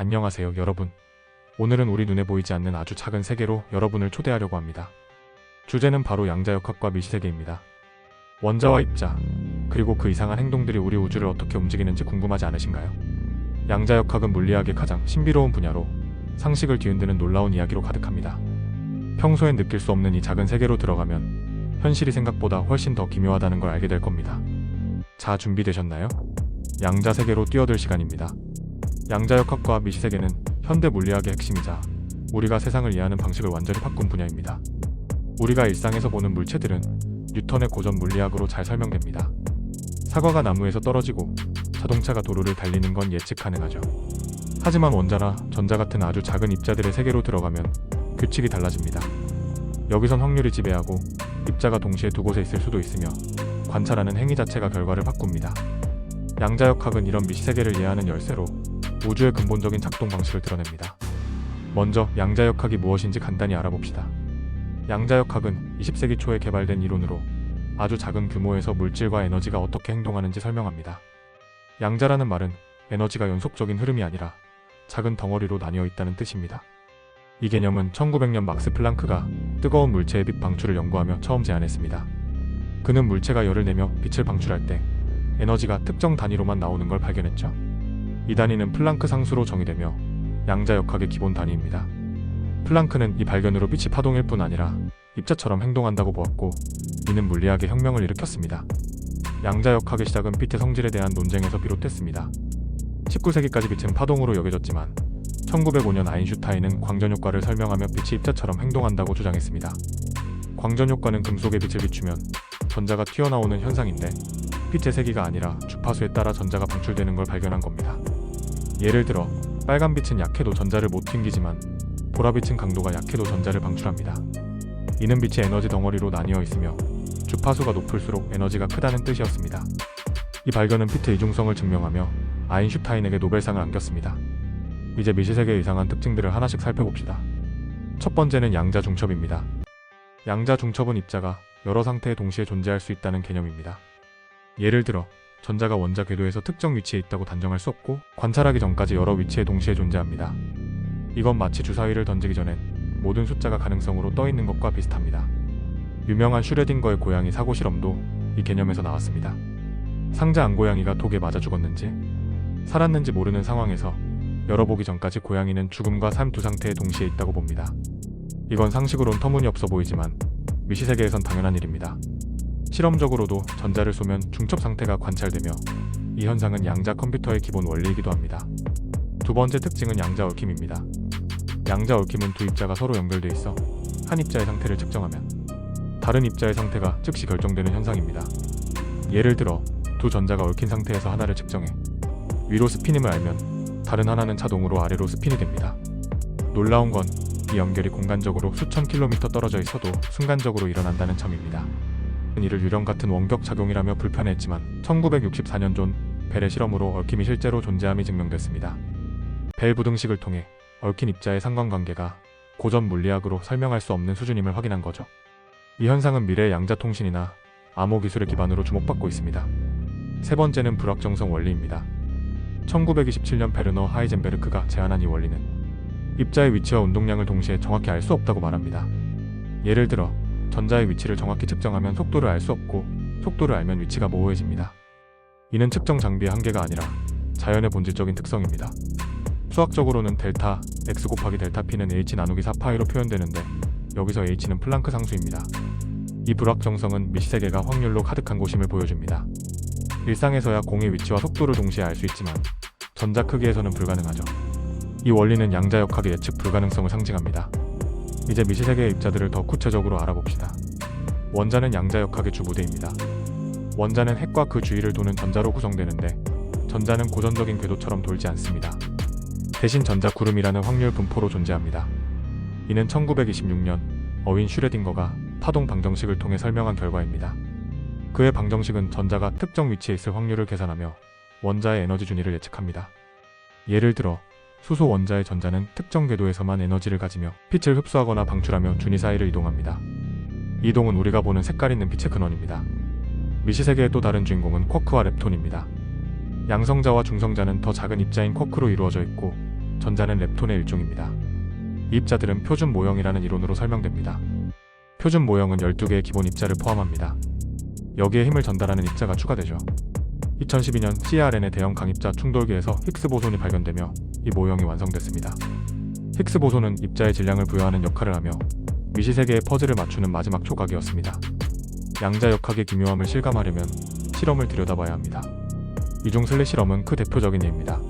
안녕하세요, 여러분. 오늘은 우리 눈에 보이지 않는 아주 작은 세계로 여러분을 초대하려고 합니다. 주제는 바로 양자역학과 미시세계입니다. 원자와 입자, 그리고 그 이상한 행동들이 우리 우주를 어떻게 움직이는지 궁금하지 않으신가요? 양자역학은 물리학의 가장 신비로운 분야로 상식을 뒤흔드는 놀라운 이야기로 가득합니다. 평소엔 느낄 수 없는 이 작은 세계로 들어가면 현실이 생각보다 훨씬 더 기묘하다는 걸 알게 될 겁니다. 자, 준비되셨나요? 양자 세계로 뛰어들 시간입니다. 양자역학과 미시세계는 현대 물리학의 핵심이자 우리가 세상을 이해하는 방식을 완전히 바꾼 분야입니다. 우리가 일상에서 보는 물체들은 뉴턴의 고전 물리학으로 잘 설명됩니다. 사과가 나무에서 떨어지고 자동차가 도로를 달리는 건 예측 가능하죠. 하지만 원자나 전자 같은 아주 작은 입자들의 세계로 들어가면 규칙이 달라집니다. 여기선 확률이 지배하고 입자가 동시에 두 곳에 있을 수도 있으며 관찰하는 행위 자체가 결과를 바꿉니다. 양자역학은 이런 미시세계를 이해하는 열쇠로 우주의 근본적인 작동 방식을 드러냅니다. 먼저 양자역학이 무엇인지 간단히 알아봅시다. 양자역학은 20세기 초에 개발된 이론으로 아주 작은 규모에서 물질과 에너지가 어떻게 행동하는지 설명합니다. 양자라는 말은 에너지가 연속적인 흐름이 아니라 작은 덩어리로 나뉘어 있다는 뜻입니다. 이 개념은 1900년 막스 플랑크가 뜨거운 물체의 빛 방출을 연구하며 처음 제안했습니다. 그는 물체가 열을 내며 빛을 방출할 때 에너지가 특정 단위로만 나오는 걸 발견했죠. 이 단위는 플랑크 상수로 정의되며 양자역학의 기본 단위입니다. 플랑크는 이 발견으로 빛이 파동일 뿐 아니라 입자처럼 행동한다고 보았고 이는 물리학의 혁명을 일으켰습니다. 양자역학의 시작은 빛의 성질에 대한 논쟁에서 비롯됐습니다. 19세기까지 빛은 파동으로 여겨졌지만 1905년 아인슈타인은 광전 효과를 설명하며 빛이 입자처럼 행동한다고 주장했습니다. 광전 효과는 금속에 빛을 비추면 전자가 튀어나오는 현상인데 빛의 세기가 아니라 주파수에 따라 전자가 방출되는 걸 발견한 겁니다. 예를 들어 빨간 빛은 약해도 전자를 못 튕기지만 보라빛은 강도가 약해도 전자를 방출합니다. 이는 빛의 에너지 덩어리로 나뉘어 있으며 주파수가 높을수록 에너지가 크다는 뜻이었습니다. 이 발견은 빛의 이중성을 증명하며 아인슈타인에게 노벨상을 안겼습니다. 이제 미시세계의 이상한 특징들을 하나씩 살펴봅시다. 첫 번째는 양자 중첩입니다. 양자 중첩은 입자가 여러 상태에 동시에 존재할 수 있다는 개념입니다. 예를 들어 전자가 원자 궤도에서 특정 위치에 있다고 단정할 수 없고 관찰하기 전까지 여러 위치에 동시에 존재합니다. 이건 마치 주사위를 던지기 전엔 모든 숫자가 가능성으로 떠 있는 것과 비슷합니다. 유명한 슈레딩거의 고양이 사고 실험도 이 개념에서 나왔습니다. 상자 안 고양이가 독에 맞아 죽었는지 살았는지 모르는 상황에서 열어보기 전까지 고양이는 죽음과 삶 두 상태에 동시에 있다고 봅니다. 이건 상식으론 터무니없어 보이지만 미시세계에선 당연한 일입니다. 실험적으로도 전자를 쏘면 중첩 상태가 관찰되며 이 현상은 양자 컴퓨터의 기본 원리이기도 합니다. 두 번째 특징은 양자 얽힘입니다. 양자 얽힘은 두 입자가 서로 연결돼 있어 한 입자의 상태를 측정하면 다른 입자의 상태가 즉시 결정되는 현상입니다. 예를 들어 두 전자가 얽힌 상태에서 하나를 측정해 위로 스피님을 알면 다른 하나는 자동으로 아래로 스핀이 됩니다. 놀라운 건 이 연결이 공간적으로 수천 킬로미터 떨어져 있어도 순간적으로 일어난다는 점입니다. 이를 유령 같은 원격 작용이라며 불편했지만 1964년 존 벨의 실험으로 얽힘이 실제로 존재함이 증명됐습니다. 벨 부등식을 통해 얽힌 입자의 상관관계가 고전 물리학으로 설명할 수 없는 수준임을 확인한 거죠. 이 현상은 미래의 양자통신이나 암호 기술의 기반으로 주목받고 있습니다. 세 번째는 불확정성 원리입니다. 1927년 베르너 하이젠베르크가 제안한 이 원리는 입자의 위치와 운동량을 동시에 정확히 알 수 없다고 말합니다. 예를 들어 전자의 위치를 정확히 측정하면 속도를 알 수 없고 속도를 알면 위치가 모호해집니다. 이는 측정 장비의 한계가 아니라 자연의 본질적인 특성입니다. 수학적으로는 델타 x 곱하기 델타 p는 h 나누기 4파이로 표현되는데 여기서 h는 플랑크 상수입니다. 이 불확정성은 미시세계가 확률로 가득한 곳임을 보여줍니다. 일상에서야 공의 위치와 속도를 동시에 알 수 있지만 전자 크기에서는 불가능하죠. 이 원리는 양자역학의 예측 불가능성을 상징합니다. 이제 미시세계의 입자들을 더 구체적으로 알아봅시다. 원자는 양자역학의 주부대입니다. 원자는 핵과 그 주위를 도는 전자로 구성되는데 전자는 고전적인 궤도처럼 돌지 않습니다. 대신 전자 구름이라는 확률 분포로 존재합니다. 이는 1926년 어윈 슈레딩거가 파동 방정식을 통해 설명한 결과입니다. 그의 방정식은 전자가 특정 위치에 있을 확률을 계산하며 원자의 에너지 준위를 예측합니다. 예를 들어 수소 원자의 전자는 특정 궤도에서만 에너지를 가지며 빛을 흡수하거나 방출하며 준위 사이를 이동합니다. 이동은 우리가 보는 색깔 있는 빛의 근원입니다. 미시세계의 또 다른 주인공은 쿼크와 렙톤입니다. 양성자와 중성자는 더 작은 입자인 쿼크로 이루어져 있고 전자는 렙톤의 일종입니다. 이 입자들은 표준 모형이라는 이론으로 설명됩니다. 표준 모형은 12개의 기본 입자를 포함합니다. 여기에 힘을 전달하는 입자가 추가되죠. 2012년 CRN의 대형 강입자 충돌기에서 힉스 보손이 발견되며 이 모형이 완성됐습니다. 힉스 보손은 입자의 질량을 부여하는 역할을 하며 미시 세계의 퍼즐을 맞추는 마지막 조각이었습니다. 양자 역학의 기묘함을 실감하려면 실험을 들여다봐야 합니다. 이중 슬래 실험은 그 대표적인 예입니다.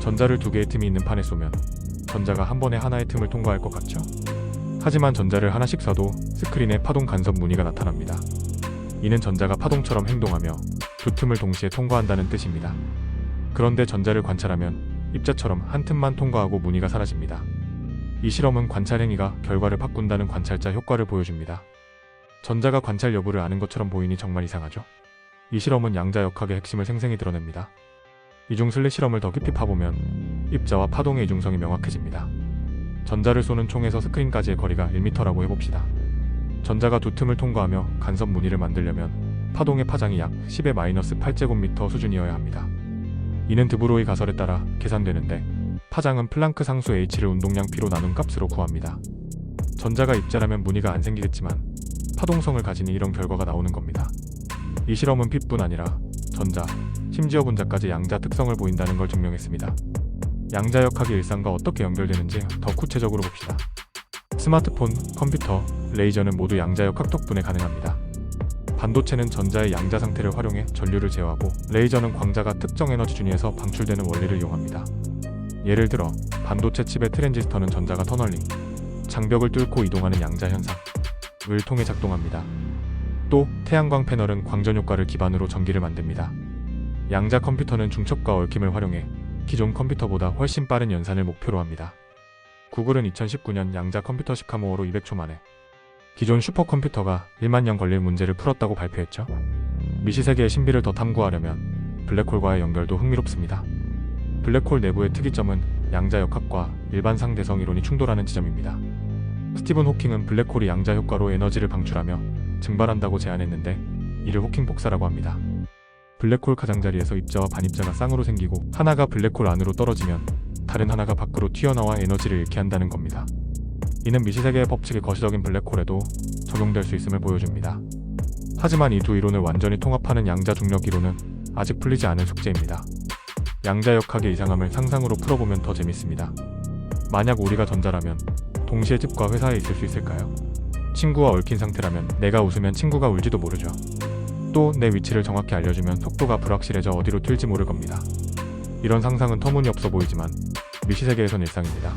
전자를 두 개의 틈이 있는 판에 쏘면 전자가 한 번에 하나의 틈을 통과할 것 같죠? 하지만 전자를 하나씩 쏴도 스크린에 파동 간섭 무늬가 나타납니다. 이는 전자가 파동처럼 행동하며 두 틈을 동시에 통과한다는 뜻입니다. 그런데 전자를 관찰하면 입자처럼 한 틈만 통과하고 무늬가 사라집니다. 이 실험은 관찰 행위가 결과를 바꾼다는 관찰자 효과를 보여줍니다. 전자가 관찰 여부를 아는 것처럼 보이니 정말 이상하죠? 이 실험은 양자 역학의 핵심을 생생히 드러냅니다. 이중 슬릿 실험을 더 깊이 파보면 입자와 파동의 이중성이 명확해집니다. 전자를 쏘는 총에서 스크린까지의 거리가 1m라고 해봅시다. 전자가 두 틈을 통과하며 간섭 무늬를 만들려면 파동의 파장이 약 10의 마이너스 8제곱미터 수준이어야 합니다. 이는 드브로이 가설에 따라 계산되는데 파장은 플랑크 상수 h를 운동량 p로 나눈 값으로 구합니다. 전자가 입자라면 무늬가 안 생기겠지만 파동성을 가지니 이런 결과가 나오는 겁니다. 이 실험은 P뿐 아니라 전자, 심지어 분자까지 양자 특성을 보인다는 걸 증명했습니다. 양자역학이 일상과 어떻게 연결되는지 더 구체적으로 봅시다. 스마트폰, 컴퓨터, 레이저는 모두 양자역학 덕분에 가능합니다. 반도체는 전자의 양자 상태를 활용해 전류를 제어하고 레이저는 광자가 특정 에너지 준위에서 방출되는 원리를 이용합니다. 예를 들어 반도체 칩의 트랜지스터는 전자가 터널링, 장벽을 뚫고 이동하는 양자 현상을 통해 작동합니다. 또 태양광 패널은 광전 효과를 기반으로 전기를 만듭니다. 양자 컴퓨터는 중첩과 얽힘을 활용해 기존 컴퓨터보다 훨씬 빠른 연산을 목표로 합니다. 구글은 2019년 양자 컴퓨터 시카모어로 200초 만에 기존 슈퍼컴퓨터가 1만 년 걸릴 문제를 풀었다고 발표했죠. 미시세계의 신비를 더 탐구하려면 블랙홀과의 연결도 흥미롭습니다. 블랙홀 내부의 특이점은 양자역학과 일반 상대성 이론이 충돌하는 지점입니다. 스티븐 호킹은 블랙홀이 양자 효과로 에너지를 방출하며 증발한다고 제안했는데 이를 호킹 복사라고 합니다. 블랙홀 가장자리에서 입자와 반입자가 쌍으로 생기고 하나가 블랙홀 안으로 떨어지면 다른 하나가 밖으로 튀어나와 에너지를 잃게 한다는 겁니다. 이는 미시세계의 법칙이 거시적인 블랙홀에도 적용될 수 있음을 보여줍니다. 하지만 이 두 이론을 완전히 통합하는 양자 중력 이론은 아직 풀리지 않은 숙제입니다. 양자역학의 이상함을 상상으로 풀어보면 더 재밌습니다. 만약 우리가 전자라면 동시에 집과 회사에 있을 수 있을까요? 친구와 얽힌 상태라면 내가 웃으면 친구가 울지도 모르죠. 또 내 위치를 정확히 알려주면 속도가 불확실해져 어디로 튈지 모를 겁니다. 이런 상상은 터무니없어 보이지만 미시세계에선 일상입니다.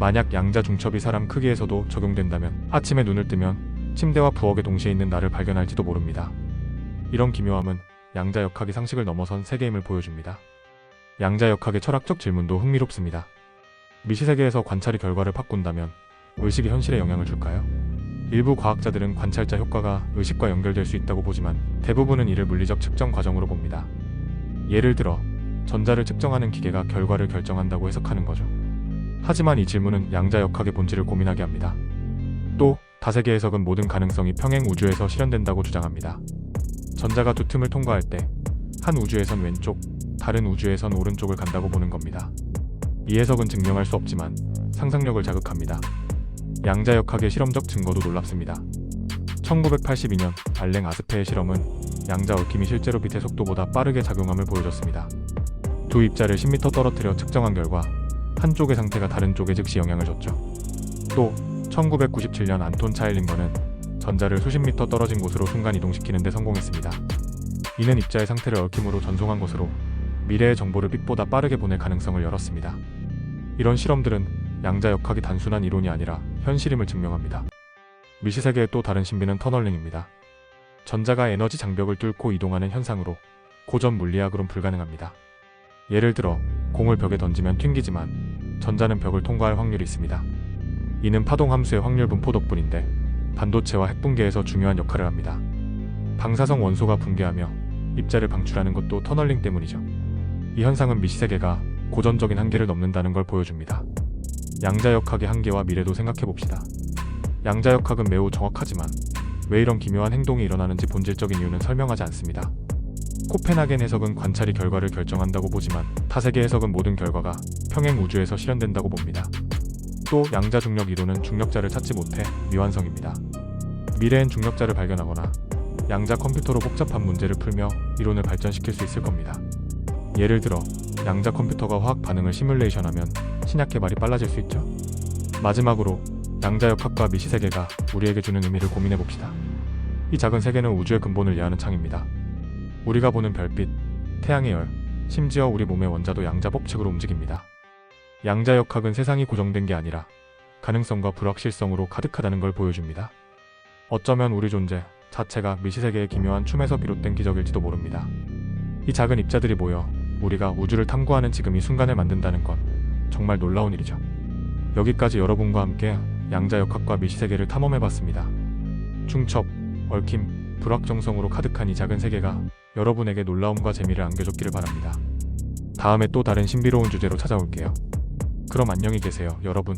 만약 양자 중첩이 사람 크기에서도 적용된다면 아침에 눈을 뜨면 침대와 부엌에 동시에 있는 나를 발견할지도 모릅니다. 이런 기묘함은 양자 역학의 상식을 넘어선 세계임을 보여줍니다. 양자 역학의 철학적 질문도 흥미롭습니다. 미시세계에서 관찰이 결과를 바꾼다면 의식이 현실에 영향을 줄까요? 일부 과학자들은 관찰자 효과가 의식과 연결될 수 있다고 보지만 대부분은 이를 물리적 측정 과정으로 봅니다. 예를 들어 전자를 측정하는 기계가 결과를 결정한다고 해석하는 거죠. 하지만 이 질문은 양자역학의 본질을 고민하게 합니다. 또 다세계 해석은 모든 가능성이 평행 우주에서 실현된다고 주장합니다. 전자가 두 틈을 통과할 때 한 우주에선 왼쪽, 다른 우주에선 오른쪽을 간다고 보는 겁니다. 이 해석은 증명할 수 없지만 상상력을 자극합니다. 양자역학의 실험적 증거도 놀랍습니다. 1982년 알랭 아스페의 실험은 양자 얽힘이 실제로 빛의 속도보다 빠르게 작용함을 보여줬습니다. 두 입자를 10m 떨어뜨려 측정한 결과 한쪽의 상태가 다른 쪽에 즉시 영향을 줬죠. 또 1997년 안톤 차일링거는 전자를 수십 미터 떨어진 곳으로 순간 이동시키는 데 성공했습니다. 이는 입자의 상태를 얽힘으로 전송한 것으로 미래의 정보를 빛보다 빠르게 보낼 가능성을 열었습니다. 이런 실험들은 양자역학이 단순한 이론이 아니라 현실임을 증명합니다. 미시세계의 또 다른 신비는 터널링입니다. 전자가 에너지 장벽을 뚫고 이동하는 현상으로 고전 물리학으론 불가능합니다. 예를 들어 공을 벽에 던지면 튕기지만 전자는 벽을 통과할 확률이 있습니다. 이는 파동 함수의 확률 분포 덕분인데 반도체와 핵 붕괴에서 중요한 역할을 합니다. 방사성 원소가 붕괴하며 입자를 방출하는 것도 터널링 때문이죠. 이 현상은 미시세계가 고전적인 한계를 넘는다는 걸 보여줍니다. 양자역학의 한계와 미래도 생각해 봅시다. 양자역학은 매우 정확하지만 왜 이런 기묘한 행동이 일어나는지 본질적인 이유는 설명하지 않습니다. 코펜하겐 해석은 관찰이 결과를 결정한다고 보지만 타세계 해석은 모든 결과가 평행 우주에서 실현된다고 봅니다. 또 양자 중력 이론은 중력자를 찾지 못해 미완성입니다. 미래엔 중력자를 발견하거나 양자 컴퓨터로 복잡한 문제를 풀며 이론을 발전시킬 수 있을 겁니다. 예를 들어 양자 컴퓨터가 화학 반응을 시뮬레이션하면 신약 개발이 빨라질 수 있죠. 마지막으로 양자 역학과 미시 세계가 우리에게 주는 의미를 고민해 봅시다. 이 작은 세계는 우주의 근본을 이해하는 창입니다. 우리가 보는 별빛, 태양의 열, 심지어 우리 몸의 원자도 양자 법칙으로 움직입니다. 양자 역학은 세상이 고정된 게 아니라 가능성과 불확실성으로 가득하다는 걸 보여줍니다. 어쩌면 우리 존재 자체가 미시세계의 기묘한 춤에서 비롯된 기적일지도 모릅니다. 이 작은 입자들이 모여 우리가 우주를 탐구하는 지금 이 순간을 만든다는 건 정말 놀라운 일이죠. 여기까지 여러분과 함께 양자 역학과 미시세계를 탐험해봤습니다. 중첩, 얽힘, 불확정성으로 가득한 이 작은 세계가 여러분에게 놀라움과 재미를 안겨줬기를 바랍니다. 다음에 또 다른 신비로운 주제로 찾아올게요. 그럼 안녕히 계세요, 여러분.